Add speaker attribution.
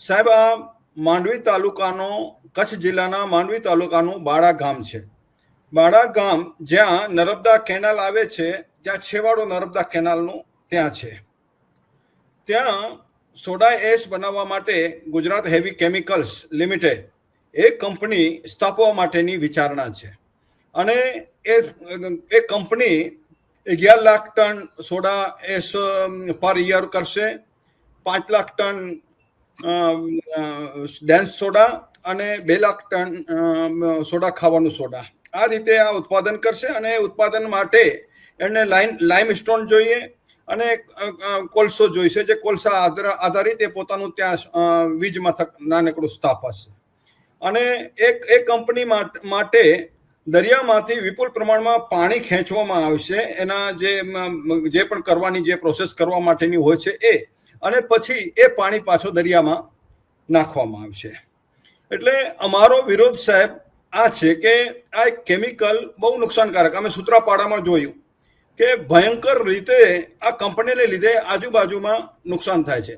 Speaker 1: સાહેબ, આ માંડવી તાલુકાનો, કચ્છ જિલ્લાના માંડવી તાલુકાનું બાળા ગામ છે. બાળા ગામ જ્યાં નર્મદા કેનાલ આવે છે, ત્યાં છેવાડો નર્મદા કેનાલનું ત્યાં છે. ત્યાં સોડા એશ બનાવવા માટે ગુજરાત હેવી કેમિકલ્સ લિમિટેડ એ કંપની સ્થાપવા માટેની વિચારણા છે. અને એ એ કંપની અગિયાર lakh ton soda ash per year કરશે, પાંચ લાખ ટન ડેન્સ સોડા અને બે લાખ ટન સોડા ખાવાનું સોડા. આ રીતે આ ઉત્પાદન કરશે અને ઉત્પાદન માટે એને લાઈન લાઇમ સ્ટોન જોઈએ અને કોલસો જોઈશે જે કોલસા આધાર- આધારિત એ પોતાનું ત્યાં વીજ મથક નાનકડું સ્થાપશે અને એક, એ કંપની માટે દરિયામાંથી વિપુલ પ્રમાણમાં પાણી ખેંચવામાં આવશે. એના જે પણ કરવાની જે પ્રોસેસ કરવા માટેની હોય છે એ અને પછી એ પાણી પાછો દરિયામાં નાખવામાં આવશે. એટલે અમારો વિરોધ સાહેબ આ છે કે આ કેમિકલ બહુ નુકસાનકારક. અમે સૂત્રાપાડામાં જોયું કે ભયંકર રીતે આ કંપનીને લીધે આજુબાજુમાં નુકસાન થાય છે.